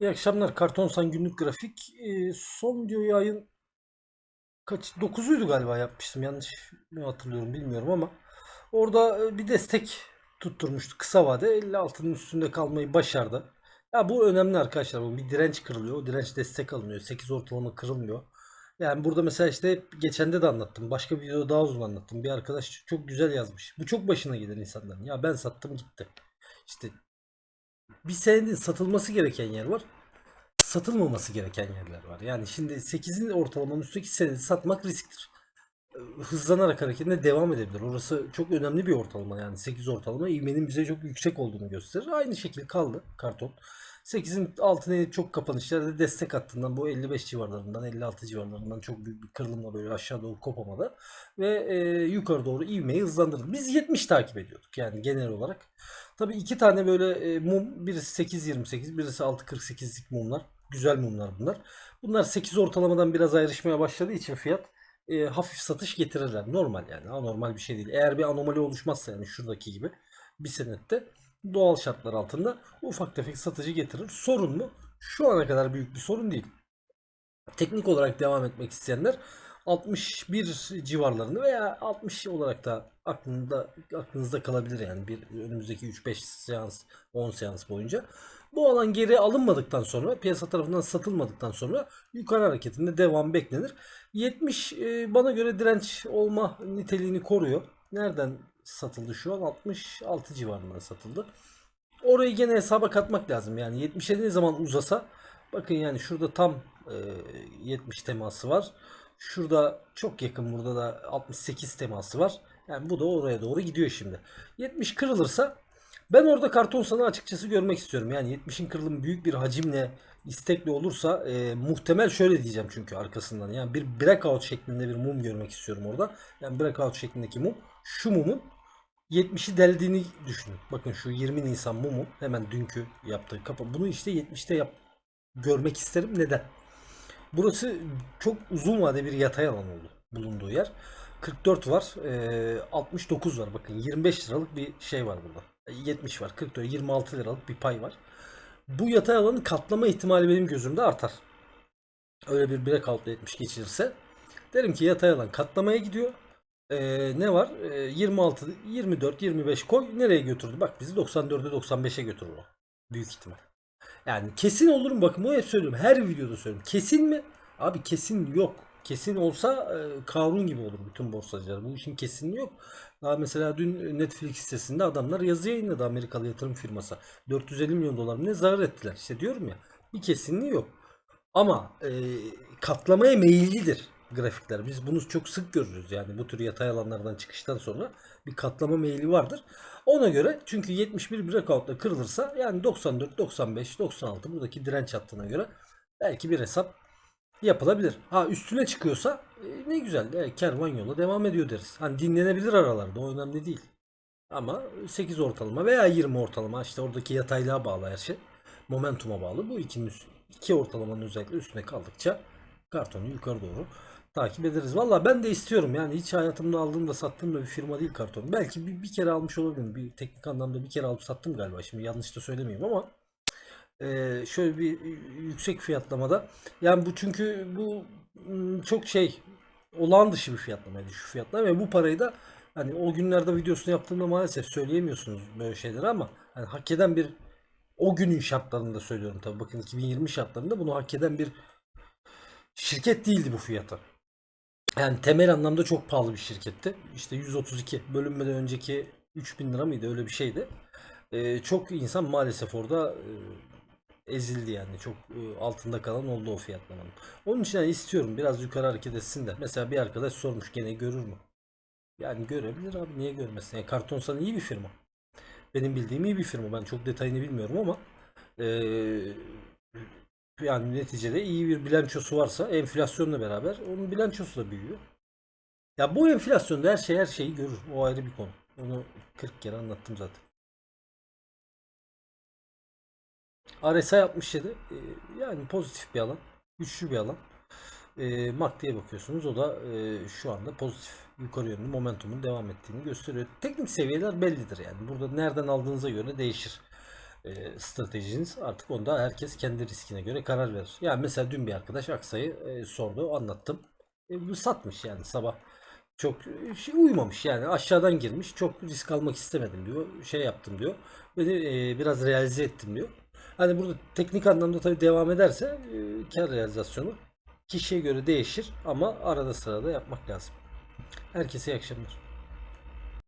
İyi akşamlar. Kartonsan günlük grafik. Ee, son videoyu ayın kaç 9'uydu galiba yapmıştım. Yanlış mı hatırlıyorum bilmiyorum ama orada e, bir destek tutturmuştu kısa vade. 56'nın üstünde kalmayı başardı. Ya bu önemli arkadaşlar. Bu bir direnç kırılıyor. O direnç destek alınıyor. 8 ortalama kırılmıyor. Yani burada mesela işte geçende de anlattım. Başka bir videoda daha uzun anlattım. Bir arkadaş çok güzel yazmış. Bu çok başına gelen insanların. Ya ben sattım gitti. İşte bir senedin satılması gereken yer var. Satılmaması gereken yerler var. Yani şimdi 8'in ortalamanın üstteki senedi satmak risktir. Hızlanarak hareketine devam edebilir. Orası çok önemli bir ortalama yani 8 ortalama ivmenin bize çok yüksek olduğunu gösterir. Aynı şekil kaldı karton. 8'in altına çok kapanışlarda destek hattından bu 55 civarlarından 56 civarlarından çok büyük bir kırılımla böyle aşağı doğru kopamadı. Ve e, yukarı doğru ivmeyi hızlandırdı. Biz 70 takip ediyorduk yani genel olarak. Tabii iki tane böyle e, mum birisi 8.28 birisi 6.48'lik mumlar. Güzel mumlar bunlar. Bunlar 8 ortalamadan biraz ayrışmaya başladığı için fiyat e, hafif satış getirirler. Normal yani anormal bir şey değil. Eğer bir anomali oluşmazsa yani şuradaki gibi bir senette doğal şartlar altında ufak tefek satıcı getirir. Sorun mu? Şu ana kadar büyük bir sorun değil. Teknik olarak devam etmek isteyenler 61 civarlarını veya 60 olarak da aklında aklınızda kalabilir yani bir önümüzdeki 3-5 seans 10 seans boyunca. Bu alan geri alınmadıktan sonra piyasa tarafından satılmadıktan sonra yukarı hareketinde devam beklenir. 70 e, bana göre direnç olma niteliğini koruyor. Nereden satıldı şu an? 66 civarından satıldı. Orayı gene hesaba katmak lazım. Yani 70'e ne zaman uzasa bakın yani şurada tam 70 teması var. Şurada çok yakın burada da 68 teması var. Yani bu da oraya doğru gidiyor şimdi. 70 kırılırsa ben orada karton sana açıkçası görmek istiyorum. Yani 70'in kırılımı büyük bir hacimle istekli olursa e, muhtemel şöyle diyeceğim çünkü arkasından. Yani bir breakout şeklinde bir mum görmek istiyorum orada. Yani breakout şeklindeki mum şu mumun 70'i deldiğini düşünün. Bakın şu 20 Nisan mumu hemen dünkü yaptığı kapa. Bunu işte 70'te yap görmek isterim. Neden? Burası çok uzun vade bir yatay alan oldu bulunduğu yer. 44 var, e, 69 var. Bakın 25 liralık bir şey var burada. E, 70 var, 44, 26 liralık bir pay var. Bu yatay alanın katlama ihtimali benim gözümde artar. Öyle bir breakout 70 geçirirse. Derim ki yatay alan katlamaya gidiyor. Ee, ne var? Ee, 26, 24, 25 koy. Nereye götürdü? Bak bizi 94'e 95'e götürür o. Büyük ihtimal. Yani kesin olur mu? Bakın bunu hep söylüyorum. Her videoda söylüyorum. Kesin mi? Abi kesin yok. Kesin olsa e, Karun gibi olur bütün borsacılar. Bu işin kesinliği yok. Daha mesela dün Netflix sitesinde adamlar yazı yayınladı Amerikalı yatırım firması. 450 milyon dolar ne zarar ettiler. İşte diyorum ya bir kesinliği yok. Ama e, katlamaya meyillidir grafikler. Biz bunu çok sık görürüz yani bu tür yatay alanlardan çıkıştan sonra bir katlama meyili vardır. Ona göre çünkü 71 breakout'la kırılırsa yani 94, 95, 96 buradaki direnç hattına göre belki bir hesap yapılabilir. Ha üstüne çıkıyorsa e, ne güzel de kervan yola devam ediyor deriz. Hani dinlenebilir aralarda o önemli değil. Ama 8 ortalama veya 20 ortalama işte oradaki yataylığa bağlı her şey. Momentuma bağlı. Bu ikinin iki ortalamanın özellikle üstüne kaldıkça kartonu yukarı doğru takip ederiz. Valla ben de istiyorum yani hiç hayatımda aldığım da sattığım da bir firma değil karton. Belki bir, bir kere almış olabilirim. Bir teknik anlamda bir kere alıp sattım galiba. Şimdi yanlış da söylemeyeyim ama e, şöyle bir yüksek fiyatlamada. Yani bu çünkü bu m, çok şey olağan dışı bir fiyatlamaydı şu fiyatlar ve bu parayı da hani o günlerde videosunu yaptığımda maalesef söyleyemiyorsunuz böyle şeyleri ama hani hak eden bir o günün şartlarında söylüyorum tabii bakın 2020 şartlarında bunu hak eden bir şirket değildi bu fiyata. Yani temel anlamda çok pahalı bir şirketti. İşte 132 bölünmeden önceki 3000 lira mıydı öyle bir şeydi. Ee, çok insan maalesef orada e, ezildi yani. Çok e, altında kalan oldu o fiyatlamanın. Onun için yani istiyorum biraz yukarı hareket etsin de. Mesela bir arkadaş sormuş gene görür mü? Yani görebilir abi niye görmesin? Yani Kartonsan iyi bir firma. Benim bildiğim iyi bir firma. Ben çok detayını bilmiyorum ama eee, yani neticede iyi bir bilançosu varsa enflasyonla beraber onun bilançosu da büyüyor. Ya bu enflasyonda her şey her şeyi görür. O ayrı bir konu. Onu 40 kere anlattım zaten. RSI 67 e, yani pozitif bir alan. Güçlü bir alan. E, MACD'ye bakıyorsunuz. O da e, şu anda pozitif yukarı yönlü momentumun devam ettiğini gösteriyor. Teknik seviyeler bellidir yani. Burada nereden aldığınıza göre değişir. E, stratejiniz artık onda herkes kendi riskine göre karar verir. Yani mesela dün bir arkadaş Aksa'yı e, sordu anlattım. E, bu satmış yani sabah çok e, şey uymamış yani aşağıdan girmiş çok risk almak istemedim diyor şey yaptım diyor beni e, biraz realize ettim diyor. Hani burada teknik anlamda tabii devam ederse e, kar realizasyonu kişiye göre değişir ama arada sırada yapmak lazım. Herkese iyi akşamlar.